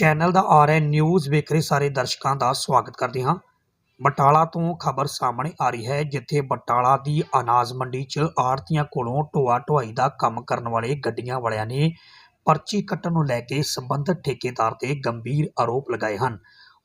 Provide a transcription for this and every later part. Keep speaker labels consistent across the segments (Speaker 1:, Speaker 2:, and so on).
Speaker 1: Channel ਦਾ RN news ਵੇਖ ਰਹੇ ਸਾਰੇ ਦਰਸ਼ਕਾਂ ਦਾ ਸਵਾਗਤ ਕਰਦੇ ਹਾਂ। ਬਟਾਲਾ ਤੋਂ ਖਬਰ ਸਾਹਮਣੇ ਆ ਰਹੀ ਹੈ, ਜਿੱਥੇ ਬਟਾਲਾ ਦੀ ਅਨਾਜ ਮੰਡੀ 'ਚ ਆੜਤੀਆਂ ਕੋਲੋਂ ਢੋਆ ਢੁਆਈ ਦਾ ਕੰਮ ਕਰਨ ਵਾਲੇ ਗੱਡੀਆਂ ਵਾਲਿਆਂ ਨੇ ਪਰਚੀ ਕੱਟਣ ਨੂੰ ਲੈ ਕੇ ਸੰਬੰਧਿਤ ਠੇਕੇਦਾਰ ਤੇ ਗੰਭੀਰ ਆਰੋਪ ਲਗਾਏ ਹਨ।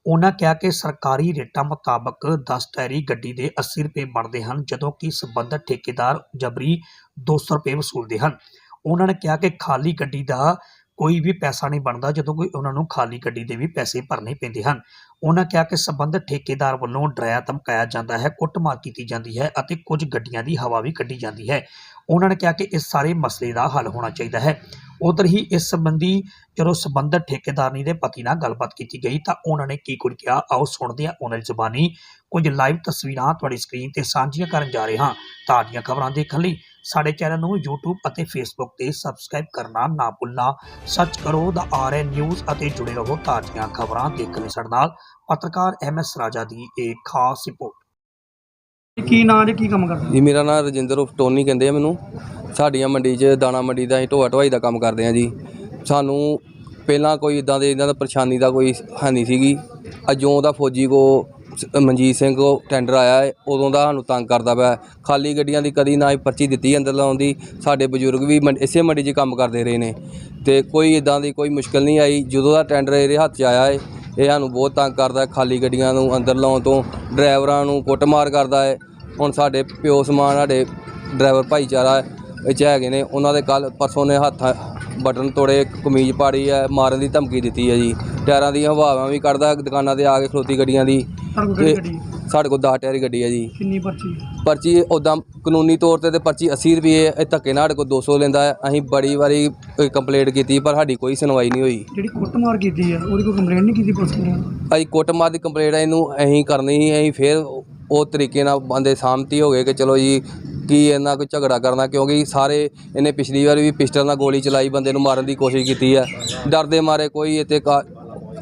Speaker 1: ਉਹਨਾਂ ਕਿਹਾ ਕਿ ਸਰਕਾਰੀ ਰੇਟਾਂ ਮੁਤਾਬਕ 10 ਟਾਇਰੀ ਗੱਡੀ ਦੇ 80 ਰੁਪਏ ਬਣਦੇ ਹਨ, ਜਦੋਂ ਕਿ ਸੰਬੰਧਿਤ ਠੇਕੇਦਾਰ ਜਬਰੀ 200 ਰੁਪਏ ਵਸੂਲਦੇ ਹਨ। ਉਹਨਾਂ ਨੇ ਕਿਹਾ ਕਿ ਖਾਲੀ ਗੱਡੀ ਦਾ ਕੋਈ ਵੀ ਪੈਸਾ ਨਹੀਂ ਬਣਦਾ ਜਦੋਂ ਕੋਈ ਉਹਨਾਂ ਨੂੰ ਖਾਲੀ ਗੱਡੀ ਦੇ ਵੀ ਪੈਸੇ ਭਰਨੇ ਪੈਂਦੇ ਹਨ। ਉਹਨਾਂ ਕਿਹਾ ਕਿ ਸੰਬੰਧਿਤ ਠੇਕੇਦਾਰ ਵੱਲੋਂ ਡਰਾਇਆ ਧਮਕਾਇਆ ਜਾਂਦਾ ਹੈ, ਕੁੱਟਮਾਰ ਕੀਤੀ ਜਾਂਦੀ ਹੈ ਅਤੇ ਕੁਝ ਗੱਡੀਆਂ ਦੀ ਹਵਾ ਵੀ ਕੱਢੀ ਜਾਂਦੀ ਹੈ। ਉਹਨਾਂ ਨੇ ਕਿਹਾ ਕਿ ਇਸ ਸਾਰੇ ਮਸਲੇ ਦਾ ਹੱਲ ਹੋਣਾ ਚਾਹੀਦਾ ਹੈ। ਉਧਰ ਹੀ ਇਸ ਸੰਬੰਧੀ ਜਦੋਂ ਸੰਬੰਧਿਤ ਠੇਕੇਦਾਰਨੀ ਦੇ ਪਤੀ ਨਾਲ ਗੱਲਬਾਤ ਕੀਤੀ ਗਈ ਤਾਂ ਉਹਨਾਂ ਨੇ ਕੀ ਕੁਝ ਕਿਹਾ? ਆਓ ਸੁਣਦੇ ਹਾਂ ਉਹਨਾਂ ਦੀ ਜ਼ੁਬਾਨੀ। ਕੁਝ ਲਾਈਵ ਤਸਵੀਰਾਂ ਤੁਹਾਡੀ ਸਕਰੀਨ ਤੇ ਸਾਂਝੀਆਂ ਕਰਨ ਜਾ ਰਹੇ ਹਾਂ ਤਾਜ਼ੀਆਂ ਖਬਰਾਂ ਦੇਖਣ ਲਈ। ਸਾਡੇ ਚੈਨਲ ਨੂੰ YouTube ਅਤੇ Facebook ਤੇ ਸਬਸਕ੍ਰਾਈਬ ਕਰਨਾ ਨਾ ਭੁੱਲਣਾ। ਸਰਚ ਕਰੋ ਦਾ ਆਰਐਨ ਨਿਊਜ਼ ਅਤੇ ਜੁੜੇ ਰਹੋ ਤਾਜ਼ੀਆਂ ਖਬਰਾਂ ਦੇਖਣ ਲਈ ਸਾਡੇ ਨਾਲ। ਪੱਤਰਕਾਰ ਐਮਐਸ ਰਾਜਾ ਦੀ ਇੱਕ ਖਾਸ ਰਿਪੋਰਟ।
Speaker 2: ਕੀ ਨਾਂ ਜੇ ਕੀ ਕੰਮ ਕਰਦੇ?
Speaker 3: ਜੀ ਮੇਰਾ ਨਾਮ ਰਜਿੰਦਰ ਉਰਫ ਟੋਨੀ ਕਹਿੰਦੇ ਆ ਮੈਨੂੰ। ਸਾਡੀਆਂ ਮੰਡੀ 'ਚ ਦਾਣਾ ਮੰਡੀ ਦਾ ਅਸੀਂ ਢੋਆ ਢੁਆਈ ਦਾ ਕੰਮ ਕਰਦੇ ਆ ਜੀ। ਸਾਨੂੰ ਪਹਿਲਾਂ ਕੋਈ ਇਦਾਂ ਦੇ ਇਹਨਾਂ ਦਾ ਪਰੇਸ਼ਾਨੀ ਦਾ ਕੋਈ ਹੈ ਨਹੀਂ ਸੀਗੀ। ਅਜੋਂ ਦਾ ਫੌਜੀ ਕੋ ਮਨਜੀਤ ਸਿੰਘ ਕੋ ਟੈਂਡਰ ਆਇਆ ਹੈ ਉਦੋਂ ਦਾ ਸਾਨੂੰ ਤੰਗ ਕਰਦਾ ਪਿਆ ਖਾਲੀ ਗੱਡੀਆਂ ਦੀ ਕਦੀ ਨਾ ਹੀ ਪਰਚੀ ਦਿੱਤੀ ਅੰਦਰ ਲਾਉਣ ਦੀ। ਸਾਡੇ ਬਜ਼ੁਰਗ ਵੀ ਮੰਡ- ਇਸੇ ਮੰਡੀ 'ਚ ਕੰਮ ਕਰਦੇ ਰਹੇ ਨੇ। ਤੇ ਕੋਈ ਇਦਾਂ ਦੀ ਕੋਈ ਮੁਸ਼ਕਲ ਨਹੀਂ ਆਈ। ਜਦੋਂ ਦਾ ਟੈਂਡਰ ਇਹਦੇ ਹੱਥ 'ਚ ਆਇਆ ਹੈ ਇਹ ਸਾਨੂੰ ਬਹੁਤ ਤੰਗ ਕਰਦਾ ਹੈ ਖਾਲੀ ਗੱਡੀਆਂ ਨੂੰ ਅੰਦਰ ਲਾਉਣ ਤੋਂ, ਡਰਾਈਵਰਾਂ ਨੂੰ ਕੁੱਟਮਾਰ ਕਰਦਾ ਹੈ ਹੁਣ ਸਾਡੇ ਪਿਓ ਸਮਾਨ, ਸਾਡੇ ਡਰਾਈਵਰ ਭਾਈਚਾਰਾ ਇਹ 'ਚ ਹੈਗੇ ਨੇ। ਉਹਨਾਂ ਦੇ ਕੱਲ ਪਰਸੋਂ ਨੇ ਹੱਥ ਬਟਨ ਤੋੜੇ, ਕਮੀਜ਼ ਪਾੜੀ ਹੈ, ਮਾਰਨ ਦੀ ਧਮਕੀ ਦਿੱਤੀ ਹੈ ਜੀ। ਟਾਇਰਾਂ ਦੀਆਂ ਹਵਾਵਾਂ ਵੀ ਕੱਢਦਾ, ਦੁਕਾਨਾਂ ਤੇ ਆ ਕੇ ਖਲੋਤੀ ਗੱਡੀਆਂ ਦੀ। ਤੇ
Speaker 2: ਗੱਡੀ
Speaker 3: ਸਾਡੇ ਕੋਲ 10 ਟਾਇਰੀ ਗੱਡੀ ਹੈ ਜੀ।
Speaker 2: ਕਿੰਨੀ ਪਰਚੀ?
Speaker 3: ਪਰਚੀ ਉਦਾਂ ਕਾਨੂੰਨੀ ਤੌਰ ਤੇ ਤੇ ਪਰਚੀ 80 ਰੁਪਏ ਹੈ ਇਹ ਧੱਕੇ ਨਾਲ ਸਾਡੇ ਕੋਲ 200 ਲੈਂਦਾ ਹੈ। ਅਸੀਂ ਬੜੀ ਵਾਰੀ ਕੰਪਲੇਂਟ ਕੀਤੀ ਪਰ ਸਾਡੀ ਕੋਈ ਸੁਣਵਾਈ ਨਹੀਂ ਹੋਈ।
Speaker 2: ਜਿਹੜੀ ਕੁੱਟਮਾਰ ਕੀਤੀ ਆ ਉਹਦੀ ਕੋਈ ਕੰਪਲੇਂਟ ਨਹੀਂ ਕੀਤੀ ਪੁਲਿਸ ਨੇ
Speaker 3: ਅਸੀਂ ਕੁੱਟਮਾਰ ਦੀ ਕੰਪਲੇਂਟ ਇਹਨੂੰ ਅਸੀਂ ਕਰਨੀ ਸੀ ਅਸੀਂ ਫਿਰ ਉਹ ਤਰੀਕੇ ਨਾਲ ਬੰਦੇ ਸਾਹਮਤੀ ਹੋ ਗਏ ਕਿ ਚਲੋ ਜੀ ਕੀ ਇਹਨਾਂ ਕੋਈ ਝਗੜਾ ਕਰਨਾ ਕਿਉਂਕਿ ਸਾਰੇ ਇਹਨੇ ਪਿਛਲੀ ਵਾਰ ਵੀ ਪਿਸਟਲ ਨਾਲ ਗੋਲੀ ਚਲਾਈ ਬੰਦੇ ਨੂੰ ਮਾਰਨ ਦੀ ਕੋਸ਼ਿਸ਼ ਕੀਤੀ ਹੈ। ਡਰਦੇ ਮਾਰੇ ਕੋਈ ਇੱਥੇ ਕਾ-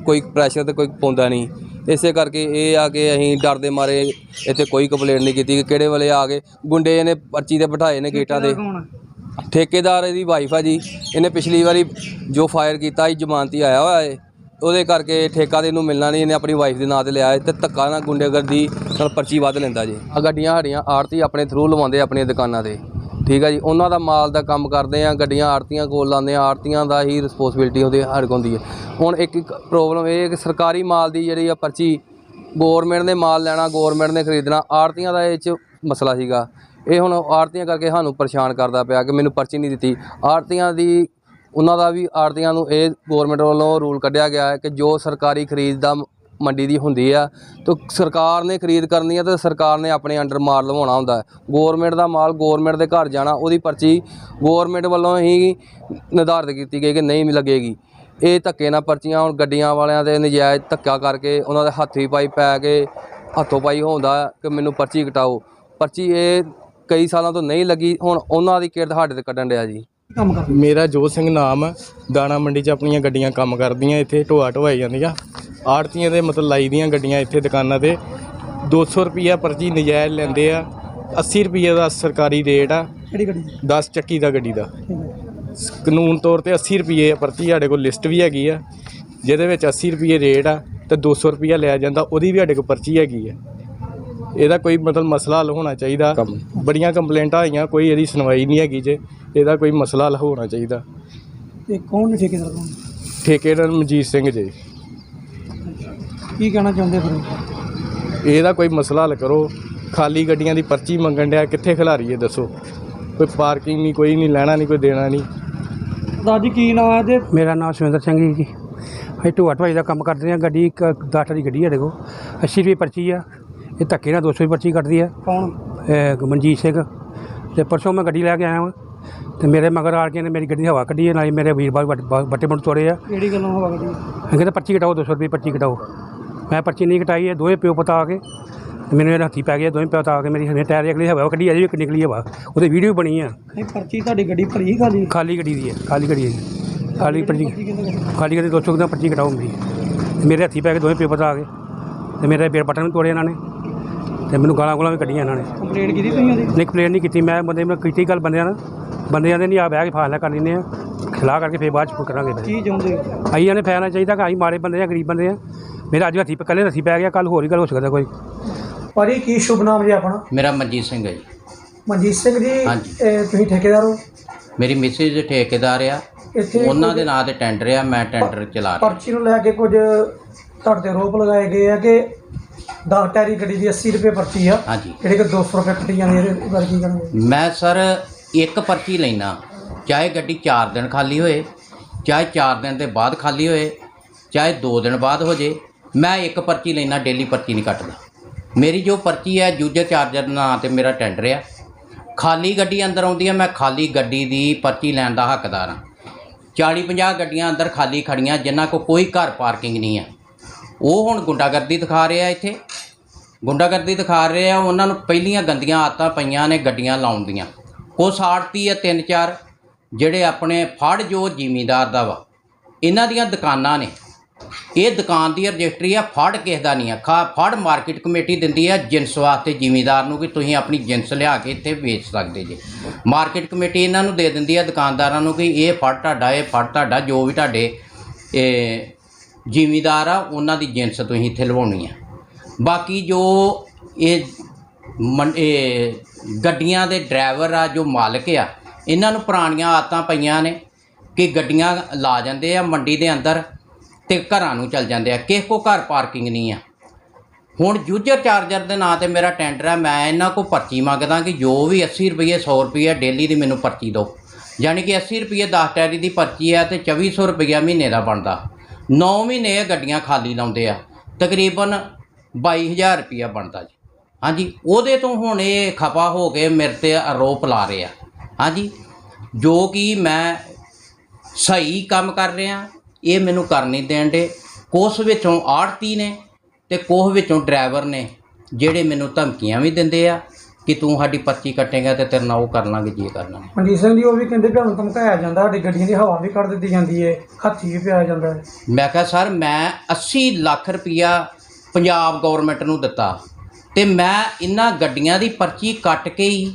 Speaker 3: ਕੋਈ ਪ੍ਰੈਸ਼ਰ ਤੇ ਕੋਈ ਪਾਉਂਦਾ ਨਹੀਂ। ਇਸੇ ਕਰਕੇ ਇਹ ਆ ਕਿ ਅਸੀਂ ਡਰਦੇ ਮਾਰੇ ਇੱਥੇ ਕੋਈ ਕੰਪਲੇਂਟ ਨਹੀਂ ਕੀਤੀ ਕਿ ਕਿਹੜੇ ਵੇਲੇ ਆ ਗਏ। ਗੁੰਡੇ ਇਹਨੇ ਪਰਚੀ ਤੇ ਬਿਠਾਏ ਨੇ ਗੇਟਾਂ ਦੇ? ਠੇਕੇਦਾਰ ਇਹਦੀ ਵਾਈਫ ਆ ਜੀ। ਇਹਨੇ ਪਿਛਲੀ ਵਾਰੀ ਜੋ ਫਾਇਰ ਕੀਤਾ ਸੀ ਜ਼ਮਾਨਤੀ ਆਇਆ ਹੋਇਆ ਏ। ਉਹਦੇ ਕਰਕੇ ਠੇਕਾ ਦੇ ਇਹਨੂੰ ਮਿਲਣਾ ਨਹੀਂ ਇਹਨੇ ਆਪਣੀ ਵਾਈਫ ਦੇ ਨਾਂ ਤੇ ਲਿਆ ਤੇ ਧੱਕਾ ਨਾਲ ਗੁੰਡੇਗਰਦੀ ਨਾਲ ਪਰਚੀ ਵੱਧ ਲੈਂਦਾ ਜੀ। ਆ ਗੱਡੀਆਂ ਸਾਡੀਆਂ ਆੜਤੀ ਆਪਣੇ ਥਰੂ ਲਵਾਉਂਦੇ ਆਪਣੀਆਂ ਦੁਕਾਨਾਂ ਤੇ। ਠੀਕ ਆ ਜੀ, ਉਹਨਾਂ ਦਾ ਮਾਲ ਦਾ ਕੰਮ ਕਰਦੇ ਆ, ਗੱਡੀਆਂ ਆੜਤੀਆਂ ਕੋਲ ਲਾਉਂਦੇ ਆ, ਆੜਤੀਆਂ ਦਾ ਹੀ ਰਿਸਪੌਂਸਿਬਿਲਟੀ ਉਹਦੇ ਹਰ ਹੁੰਦੀ ਹੈ। ਹੁਣ ਇੱਕ ਇੱਕ ਪ੍ਰੋਬਲਮ ਇਹ ਹੈ ਕਿ ਸਰਕਾਰੀ ਮਾਲ ਦੀ ਜਿਹੜੀ ਆ ਪਰਚੀ ਗੌਰਮੈਂਟ ਨੇ ਮਾਲ ਲੈਣਾ ਗੌਰਮੈਂਟ ਨੇ ਖਰੀਦਣਾ, ਆੜਤੀਆਂ ਦਾ ਇਹ 'ਚ ਮਸਲਾ ਸੀਗਾ। ਇਹ ਹੁਣ ਆੜਤੀਆਂ ਕਰਕੇ ਸਾਨੂੰ ਪਰੇਸ਼ਾਨ ਕਰਦਾ ਪਿਆ ਕਿ ਮੈਨੂੰ ਪਰਚੀ ਨਹੀਂ ਦਿੱਤੀ। ਆੜਤੀਆਂ ਦੀ, ਉਹਨਾਂ ਦਾ ਵੀ ਆੜਤੀਆਂ ਨੂੰ ਇਹ ਗਵਰਨਮੈਂਟ ਵੱਲੋਂ ਰੂਲ ਕੱਢਿਆ ਗਿਆ ਹੈ ਕਿ ਜੋ ਸਰਕਾਰੀ ਖਰੀਦ ਦਾ ਮੰਡੀ ਦੀ ਹੁੰਦੀ ਆ, ਤਾਂ ਸਰਕਾਰ ਨੇ ਖਰੀਦ ਕਰਨੀ ਆ ਤੇ ਸਰਕਾਰ ਨੇ ਆਪਣੇ ਅੰਡਰ ਮਾਲ ਲਵਾਉਣਾ ਹੁੰਦਾ। ਹੈ ਗਵਰਨਮੈਂਟ ਦਾ ਮਾਲ ਗਵਰਨਮੈਂਟ ਦੇ ਘਰ ਜਾਣਾ, ਉਹਦੀ ਪਰਚੀ ਗਵਰਨਮੈਂਟ ਵੱਲੋਂ ਹੀ ਨਿਰਧਾਰਿਤ ਕੀਤੀ ਗਈ ਕਿ ਨਹੀਂ ਲੱਗੇਗੀ। ਇਹ ਧੱਕੇ ਨਾਲ ਪਰਚੀਆਂ, ਹੁਣ ਗੱਡੀਆਂ ਵਾਲਿਆਂ ਦੇ ਨਜਾਇਜ਼ ਧੱਕਾ ਕਰਕੇ ਉਹਨਾਂ ਦੇ ਹੱਥੀ ਪਾਈ ਪੈ ਕੇ ਹੱਥੋਂ ਪਾਈ ਹੁੰਦਾ ਕਿ ਮੈਨੂੰ ਪਰਚੀ ਕਟਾਓ। ਪਰਚੀ ਇਹ ਕਈ ਸਾਲਾਂ ਤੋਂ ਨਹੀਂ ਲੱਗੀ, ਹੁਣ ਉਹਨਾਂ ਦੀ ਕਿਰਤ ਸਾਡੇ ਤੇ ਕੱਢਣ ਡਿਆ ਜੀ।
Speaker 4: ਮੇਰਾ ਜੋਤ ਸਿੰਘ ਨਾਮ, ਦਾਣਾ ਮੰਡੀ 'ਚ ਆਪਣੀਆਂ ਗੱਡੀਆਂ ਕੰਮ ਕਰਦੀਆਂ, ਇੱਥੇ ਢੋਆ ਢੋਆਈ ਜਾਂਦੀਆਂ। ਆੜਤੀਆਂ ਦੇ ਮਤਲਬ ਲਾਈ ਦੀਆਂ ਗੱਡੀਆਂ ਇੱਥੇ ਦੁਕਾਨਾਂ ਤੇ। 200 ਰੁਪਿਆ ਪਰਚੀ ਨਜਾਇਜ਼ ਲੈਂਦੇ ਆ। 80 ਰੁਪਏ ਦਾ ਸਰਕਾਰੀ ਰੇਟ ਆ।
Speaker 2: ਕਿਹੜੀ ਗੱਡੀ
Speaker 4: 10 ਚੱਕੀ ਦਾ ਗੱਡੀ ਦਾ। ਕਾਨੂੰਨ ਤੌਰ ਤੇ 80 ਰੁਪਏ ਆ ਪਰਚੀ ਸਾਡੇ ਕੋਲ ਲਿਸਟ ਵੀ ਹੈਗੀ ਆ। ਜਿਹਦੇ ਵਿੱਚ 80 ਰੁਪਏ ਰੇਟ ਆ ਤੇ 200 ਰੁਪਿਆ ਲਿਆ ਜਾਂਦਾ ਉਹਦੀ ਵੀ ਸਾਡੇ ਕੋਲ ਪਰਚੀ ਹੈਗੀ ਆ। ਇਹਦਾ ਕੋਈ ਮਤਲਬ ਮਸਲਾ ਹੱਲ ਹੋਣਾ ਚਾਹੀਦਾ। ਬੜੀਆਂ ਕੰਪਲੇਂਟਾਂ ਆਈਆਂ ਕੋਈ ਇਹਦੀ ਸੁਣਵਾਈ ਨਹੀਂ ਹੈਗੀ ਜੇ। ਇਹਦਾ ਕੋਈ ਮਸਲਾ ਹੱਲ ਹੋਣਾ ਚਾਹੀਦਾ।
Speaker 2: ਤੇ ਕੌਣ ਨੇ ਠੇਕੇਦਾਰ ਕੌਣ?
Speaker 4: ਠੇਕੇਦਾਰ ਮਨਜੀਤ ਸਿੰਘ ਜੀ।
Speaker 2: ਕੀ ਕਹਿਣਾ ਚਾਹੁੰਦੇ ਫਿਰ?
Speaker 4: ਇਹਦਾ ਕੋਈ ਮਸਲਾ ਹੱਲ ਕਰੋ। ਖਾਲੀ ਗੱਡੀਆਂ ਦੀ ਪਰਚੀ ਮੰਗਣ ਡਿਆ ਕਿੱਥੇ ਖਿਲਾਰੀਏ ਦੱਸੋ? ਕੋਈ ਪਾਰਕਿੰਗ ਨਹੀਂ ਕੋਈ ਨਹੀਂ ਲੈਣਾ ਨਹੀਂ ਕੋਈ ਦੇਣਾ ਨਹੀਂ।
Speaker 2: ਦਾਦੀ ਕੀ ਨਾਂ ਹੈ ਤੇ
Speaker 5: ਮੇਰਾ ਨਾਮ ਸੁਰਿੰਦਰ ਸਿੰਘ ਜੀ। ਜੀ ਅਸੀਂ ਢੋਆ ਢੁਆਈ ਦਾ ਕੰਮ ਕਰਦੇ ਹਾਂ। ਗੱਡੀ ਇੱਕ 10 ਦੀ ਗੱਡੀ ਹੈ ਸਾਡੇ ਕੋਲ 80 ਰੁਪਏ ਪਰਚੀ ਆ। ਇਹ ਧੱਕੇ ਨਾਲ 200 ਰੁਪਏ ਪਰਚੀ ਕੱਟਦੀ ਆ।
Speaker 2: ਕੌਣ?
Speaker 5: ਇਹ ਮਨਜੀਤ ਸਿੰਘ। ਤੇ ਪਰਸੋਂ ਮੈਂ ਗੱਡੀ ਲੈ ਕੇ ਆਇਆ ਹਾਂ ਤੇ ਮੇਰੇ ਮਗਰ ਆ ਕੇ ਨੇ ਮੇਰੀ ਗੱਡੀ ਦੀ ਹਵਾ ਕੱਢੀ ਹੈ ਨਾਲੇ ਮੇਰੇ ਵੀਰ ਬਾਈ ਬੱਟੇ ਮੁੰਡ ਤੋੜੇ ਆ।
Speaker 2: ਕਿਹੜੀ ਗੱਲੋਂ ਹਵਾ ਗੱਡੀ
Speaker 5: ਇਹ ਕਹਿੰਦੇ ਪਰਚੀ ਕਟਾਓ 200 ਰੁਪਏ ਪਰਚੀ ਕਟਾਓ। ਮੈਂ ਪਰਚੀ ਨਹੀਂ ਕਟਾਈ ਇਹ ਦੋਵੇਂ ਪਿਓ ਪਤਾ ਆ ਕੇ ਮੈਨੂੰ ਇਹਦੇ ਹੱਥੀ ਪੈ ਗਿਆ ਦੋਵੇਂ ਪਿਓ ਪਤਾ ਆ ਕੇ ਮੇਰੀ ਹਨੇ ਟਾਇਰ ਦੀ ਅਗਲੀ ਹਵਾ ਕੱਢੀ ਅਜੇ ਵੀ ਇੱਕ ਨਿਕਲੀ ਹਵਾ। ਉਹਦੀ ਵੀਡੀਓ ਵੀ ਬਣੀ ਆ।
Speaker 2: ਨਹੀਂ ਪਰਚੀ ਤੁਹਾਡੀ ਗੱਡੀ ਭਰੀ ਖਾਲੀ?
Speaker 5: ਖਾਲੀ ਗੱਡੀ ਦੀ ਹੈ ਖਾਲੀ ਗੱਡੀ ਜੀ। ਖਾਲੀ ਪਰਚੀ
Speaker 2: ਕਿੰਨੇ ਗੱਡੀ
Speaker 5: ਖਾਲੀ ਕਦੇ 200 ਦਾ ਪਰਚੀ ਹੁੰਦੀ ਤੇ ਮੇਰੇ ਹੱਥੀ ਪੈ ਕੇ ਦੋਵੇਂ ਪੇਪਰ ਆ ਗਏ ਤੇ ਮੇਰੇ ਬੇਰ ਬਟਨ ਵੀ ਤੋੜੇ ਇਹਨਾਂ ਨੇ ਤੇ ਮੈਨੂੰ ਗਾਲਾਂ ਗੋਲਾਂ ਵੀ ਕੱਢੀਆਂ ਇਹਨਾਂ ਨੇ।
Speaker 2: ਕੰਪਲੇਂਟ ਕੀਤੀ ਤੁਸੀਂ ਉਹਦੀ?
Speaker 5: ਨਹੀਂ ਕੰਪਲੇਂਟ ਨਹੀਂ ਕੀਤੀ। ਮੈਂ ਬੰਦੇ ਮੈਂ ਕੀਤੀ ਗੱਲ ਬੰਦਿਆਂ ਨਾਲ। ਬੰਦਿਆਂ ਦੇ ਨਹੀਂ ਆ ਬਹਿ ਕੇ ਫਾਸਲਾ ਕਰ ਲੈਂਦੇ ਆ। ਸਲਾਹ ਕਰਕੇ ਫੇਰ ਬਾਅਦ ਚ ਕਰਾਂਗੇ
Speaker 2: ਕੀ ਚਾਹੁੰਦੇ
Speaker 5: ਆਈਆਂ ਨੇ ਫੈਨਾ ਚਾਹੀਦਾ ਕਿ ਅਸੀਂ ਮਾੜੇ ਬੰਦੇ ਆ ਗਰੀਬ ਬੰਦੇ ਆ। ਮੇਰਾ ਅੱਜ ਹੱਥੀ ਕੱਲੇ ਹੱਥੀ ਪੈ ਗਿਆ ਕੱਲ ਹੋਰ ਹੀ ਗੱਲ ਹੋ ਸਕਦਾ ਕੋਈ।
Speaker 2: ਭਾਜੀ ਕੀ ਸ਼ੁਭ ਨਾਮ ਜੀ ਆਪਣਾ?
Speaker 6: ਮੇਰਾ ਮਨਜੀਤ ਸਿੰਘ ਹੈ ਜੀ।
Speaker 2: ਮਨਜੀਤ ਸਿੰਘ ਜੀ
Speaker 6: ਹਾਂਜੀ।
Speaker 2: ਇਹ ਤੁਸੀਂ ਠੇਕੇਦਾਰ ਹੋ?
Speaker 6: ਮੇਰੀ ਮਿਸਿਸ ਠੇਕੇਦਾਰ ਆ।
Speaker 2: ਇੱਥੇ
Speaker 6: ਉਹਨਾਂ ਦੇ ਨਾਂ ਤੇ ਟੈਂਡਰ ਆ ਮੈਂ ਟੈਂਡਰ ਚਲਾ ਰਿਹਾ।
Speaker 2: ਪਰਚੀ ਨੂੰ ਲੈ ਕੇ ਕੁਝ ਤੁਹਾਡੇ ਤੇ ਆਰੋਪ ਲਗਾਏ ਗਏ ਆ ਕਿ 10 ਟੈਰੀ ਗੱਡੀ ਦੀ 80 ਰੁਪਏ ਪਰਚੀ ਆ।
Speaker 6: ਹਾਂਜੀ।
Speaker 2: ਜਿਹੜੇ ਕਿ 200 ਰੁਪਏ ਕੱਟੀ ਜਾਂਦੀ ਇਹਦੇ ਬਾਰੇ ਕੀ ਕਰਨਗੇ?
Speaker 6: ਮੈਂ ਸਰ ਇੱਕ ਪਰਚੀ ਲੈਣਾ ਚਾਹੇ ਗੱਡੀ 4 ਦਿਨ ਖਾਲੀ ਹੋਏ ਚਾਹੇ 4 ਦਿਨ ਦੇ ਬਾਅਦ ਖਾਲੀ ਹੋਏ ਚਾਹੇ 2 ਦਿਨ ਬਾਅਦ ਹੋ ਜੇ ਮੈਂ ਇੱਕ ਪਰਚੀ ਲੈਣਾ ਡੇਲੀ ਪਰਚੀ ਨਹੀਂ ਕੱਟਦਾ। ਮੇਰੀ ਜੋ ਪਰਚੀ ਹੈ ਜੂਜਰ ਚਾਰਜਰ ਨਾਂ ਤੇ ਮੇਰਾ ਟੈਂਡਰ ਆ। ਖਾਲੀ ਗੱਡੀ ਅੰਦਰ ਆਉਂਦੀ ਹੈ ਮੈਂ ਖਾਲੀ ਗੱਡੀ ਦੀ ਪਰਚੀ ਲੈਣ ਦਾ ਹੱਕਦਾਰ ਹਾਂ। 40 50 ਗੱਡੀਆਂ ਅੰਦਰ ਖਾਲੀ ਖੜੀਆਂ, ਜਿਨ੍ਹਾਂ ਕੋ ਕੋਈ ਘਰ ਪਾਰਕਿੰਗ ਨਹੀਂ ਹੈ ਉਹ ਹੁਣ ਗੁੰਡਾਗਰਦੀ ਦਿਖਾ ਰਿਹਾ ਇੱਥੇ। ਗੁੰਡਾਗਰਦੀ ਦਿਖਾ ਰਹੇ ਆ ਉਹਨਾਂ ਨੂੰ ਪਹਿਲੀਆਂ ਗੰਦੀਆਂ ਆਦਤਾਂ ਪਈਆਂ ਨੇ ਗੱਡੀਆਂ ਲਾਉਣ ਦੀਆਂ। ਉਹ ਸਾੜਤੀ ਆ ਤਿੰਨ ਚਾਰ, ਜਿਹੜੇ ਆਪਣੇ ਫੜ ਜੋ ਜ਼ਿਮੀਂਦਾਰ ਦਾ ਵਾ। ਇਹਨਾਂ ਦੀਆਂ ਦੁਕਾਨਾਂ ਨੇ। ਇਹ ਦੁਕਾਨ ਦੀ ਰਜਿਸਟਰੀ ਆ, ਫੜ ਕਿਸ ਦਾ ਨਹੀਂ ਆ। ਖਾ ਫੜ ਮਾਰਕੀਟ ਕਮੇਟੀ ਦਿੰਦੀ ਆ ਜਿੰਸ ਵਾਸਤੇ ਜ਼ਿਮੀਦਾਰ ਨੂੰ ਕਿ ਤੁਸੀਂ ਆਪਣੀ ਜਿੰਸ ਲਿਆ ਕੇ ਇੱਥੇ ਵੇਚ ਸਕਦੇ ਜੇ। ਮਾਰਕੀਟ ਕਮੇਟੀ ਇਹਨਾਂ ਨੂੰ ਦੇ ਦਿੰਦੀ ਆ ਦੁਕਾਨਦਾਰਾਂ ਨੂੰ ਕਿ ਇਹ ਫੜ ਤੁਹਾਡਾ, ਇਹ ਫੜ ਤੁਹਾਡਾ, ਜੋ ਵੀ ਤੁਹਾਡੇ, ਇਹ ਜ਼ਿਮੀਂਦਾਰ ਆ, ਉਹਨਾਂ ਦੀ ਜਿੰਸ ਤੁਸੀਂ ਇੱਥੇ ਲਵਾਉਣੀ ਆ। ਬਾਕੀ ਜੋ ਇਹ ਮੰ- ਇਹ ਗੱਡੀਆਂ ਦੇ ਡਰਾਈਵਰ ਆ, ਜੋ ਮਾਲਕ ਆ, ਇਹਨਾਂ ਨੂੰ ਪੁਰਾਣੀਆਂ ਆਦਤਾਂ ਪਈਆਂ ਨੇ ਕਿ ਗੱਡੀਆਂ ਲਾ ਜਾਂਦੇ ਆ ਮੰਡੀ ਦੇ ਅੰਦਰ। ਤੇ ਘਰਾਂ ਨੂੰ ਚੱਲ ਜਾਂਦੇ ਆ। ਕਿਸੇ ਕੋ ਘਰ ਪਾਰਕਿੰਗ ਨਹੀਂ ਆ। ਹੁਣ ਯੂਜਰ ਚਾਰਜਰ ਦੇ ਨਾਂ ਤੇ ਮੇਰਾ ਟੈਂਡਰ ਆ, ਮੈਂ ਇਹਨਾਂ ਕੋ ਪਰਚੀ ਮੰਗਦਾ ਕਿ ਜੋ ਵੀ 80 ਰੁਪਏ 100 ਰੁਪਏ ਡੇਲੀ ਦੀ ਮੈਨੂੰ ਪਰਚੀ ਦਿਓ। ਯਾਨੀ ਕਿ 80 ਰੁਪਏ 10 ਟੈਰੀ ਦੀ ਪਰਚੀ ਆ ਤੇ 2400 ਰੁਪਏ ਮਹੀਨੇ ਦਾ ਬਣਦਾ। 9 ਮਹੀਨੇ ਇਹ ਗੱਡੀਆਂ ਖਾਲੀ ਲਾਉਂਦੇ ਆ। ਤਕਰੀਬਨ 22000 ਰੁਪਇਆ ਬਣਦਾ ਜੀ। ਹਾਂਜੀ, ਉਹਦੇ ਤੋਂ ਹੁਣ ਇਹ ਖਪਾ ਹੋ ਕੇ ਮੇਰੇ ਤੇ ਆਰੋਪ ਲਾ ਰਹੇ ਆ। ਹਾਂਜੀ, ਜੋ ਕਿ ਮੈਂ ਸਹੀ ਕੰਮ ਕਰ ਰਿਹਾ ਇਹ ਮੈਨੂੰ ਕਰ ਨਹੀਂ ਦੇਣ ਦੇ। ਕੁਛ ਵਿੱਚੋਂ ਆੜਤੀ ਨੇ ਤੇ ਕੁਛ ਵਿੱਚੋਂ ਡਰਾਈਵਰ ਨੇ ਜਿਹੜੇ ਮੈਨੂੰ ਧਮਕੀਆਂ ਵੀ ਦਿੰਦੇ ਆ ਕਿ ਤੂੰ ਸਾਡੀ ਪਰਚੀ ਕੱਟੇਗਾ ਤੇ ਤੇਰੇ ਨਾਲ ਉਹ ਕਰ ਲਾਂਗੇ ਜੀ ਕਰ ਲਾਂਗੇ।
Speaker 2: ਮਨਜੀਤ ਸਿੰਘ ਜੀ ਉਹ ਵੀ ਕਹਿੰਦੇ ਸਾਨੂੰ ਧਮਕਾਇਆ ਜਾਂਦਾ ਸਾਡੀ ਗੱਡੀਆਂ ਦੀ ਹਵਾ ਵੀ ਕੱਢ ਦਿੱਤੀ ਜਾਂਦੀ ਹੈ ਹੱਥੀ ਵੀ ਪਿਆ ਜਾਂਦਾ ਹੈ
Speaker 6: ਮੈਂ ਕਿਹਾ ਸਰ ਮੈਂ 80 ਲੱਖ ਰੁਪਇਆ ਪੰਜਾਬ ਗਵਰਨਮੈਂਟ ਨੂੰ ਦਿੱਤਾ ਤੇ ਮੈਂ ਇਹਨਾਂ ਗੱਡੀਆਂ ਦੀ ਪਰਚੀ ਕੱਟ ਕੇ ਹੀ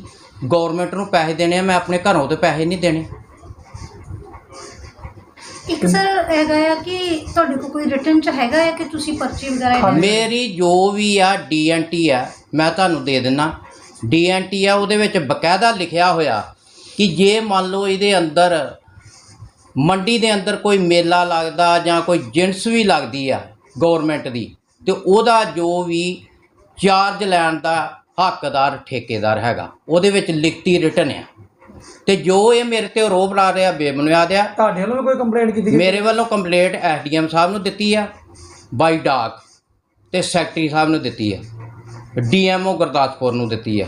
Speaker 6: ਗਵਰਨਮੈਂਟ ਨੂੰ ਪੈਸੇ ਦੇਣੇ ਆ ਮੈਂ ਆਪਣੇ ਘਰੋਂ ਤੇ ਪੈਸੇ ਨਹੀਂ ਦੇਣੇ।
Speaker 7: ਇੱਕ ਸਰ ਹੈਗਾ ਆ ਕਿ ਤੁਹਾਡੇ ਕੋਲ ਕੋਈ ਰਿਟਰਨ ਚ ਹੈਗਾ ਆ ਕਿ ਤੁਸੀਂ ਪਰਚੀ ਵਗੈਰਾ ਇਹਦੇ-
Speaker 6: ਮੇਰੀ ਜੋ ਵੀ ਆ ਡੀਐਨਟੀ ਆ, ਮੈਂ ਤੁਹਾਨੂੰ ਦੇ ਦਿੰਨਾ। ਡੀਐਨਟੀ ਆ, ਉਹਦੇ ਵਿੱਚ ਬਕਾਇਦਾ ਲਿਖਿਆ ਹੋਇਆ ਕਿ ਜੇ ਮੰਨ ਲਓ ਇਹਦੇ ਅੰਦਰ, ਮੰਡੀ ਦੇ ਅੰਦਰ ਕੋਈ ਮੇਲਾ ਲੱਗਦਾ ਜਾਂ ਕੋਈ ਜਿੰਸ ਵੀ ਲੱਗਦੀ ਆ ਗਵਰਨਮੈਂਟ ਦੀ, ਤੇ ਉਹਦਾ ਜੋ ਵੀ ਚਾਰਜ ਲੈਣ ਦਾ ਹੱਕਦਾਰ, ਠੇਕੇਦਾਰ ਹੈਗਾ, ਉਹਦੇ ਵਿੱਚ ਲਿਖਤੀ ਰਿਟਨ ਆ। ਤੇ ਜੋ ਇਹ ਮੇਰੇ ਤੇ ਆਰੋਪ ਲਾ ਰਿਹਾ ਬੇਬੁਨਿਆਦ ਆ
Speaker 2: ਤੁਹਾਡੇ ਵੱਲੋਂ ਵੀ ਕੋਈ ਕੰਪਲੇਂਟ ਕੀਤੀ ਗਈ?
Speaker 6: ਮੇਰੇ ਵੱਲੋਂ ਕੰਪਲੇਂਟ ਐਸਡੀਐਮ ਸਾਹਿਬ ਨੂੰ ਦਿੱਤੀ ਆ ਬਾਈ ਡਾਕ ਤੇ ਸੈਕਟਰੀ ਸਾਹਿਬ ਨੂੰ ਦਿੱਤੀ ਆ ਡੀਐਮਓ ਗੁਰਦਾਸਪੁਰ ਨੂੰ ਦਿੱਤੀ ਆ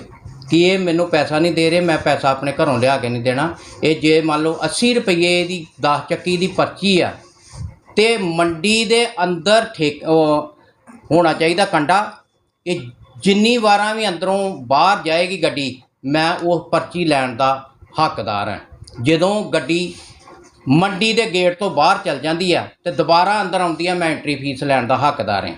Speaker 6: ਕਿ ਇਹ ਮੈਨੂੰ ਪੈਸਾ ਨਹੀਂ ਦੇ ਰਹੇ ਮੈਂ ਪੈਸਾ ਆਪਣੇ ਘਰੋਂ ਲਿਆ ਕੇ ਨਹੀਂ ਦੇਣਾ ਇਹ ਜੇ ਮੰਨ ਲਓ 80 ਰੁਪਏ ਦੀ 10 ਚੱਕੀ ਦੀ ਪਰਚੀ ਆ ਤੇ ਮੰਡੀ ਦੇ ਅੰਦਰ ਠੇਕ ਹੋਣਾ ਚਾਹੀਦਾ ਕੰਡਾ ਇਹ ਜਿੰਨੀ ਵਾਰਾਂ ਵੀ ਅੰਦਰੋਂ ਬਾਹਰ ਜਾਏਗੀ ਗੱਡੀ ਮੈਂ ਉਹ ਪਰਚੀ ਲੈਣ ਦਾ ਹੱਕਦਾਰ ਹੈ। ਜਦੋਂ ਗੱਡੀ ਮੰਡੀ ਦੇ ਗੇਟ ਤੋਂ ਬਾਹਰ ਚਲ ਜਾਂਦੀ ਆ ਤੇ ਦੁਬਾਰਾ ਅੰਦਰ ਆਉਂਦੀ ਆ ਮੈਂ ਐਂਟਰੀ ਫੀਸ ਲੈਣ ਦਾ ਹੱਕਦਾਰ ਹਾਂ।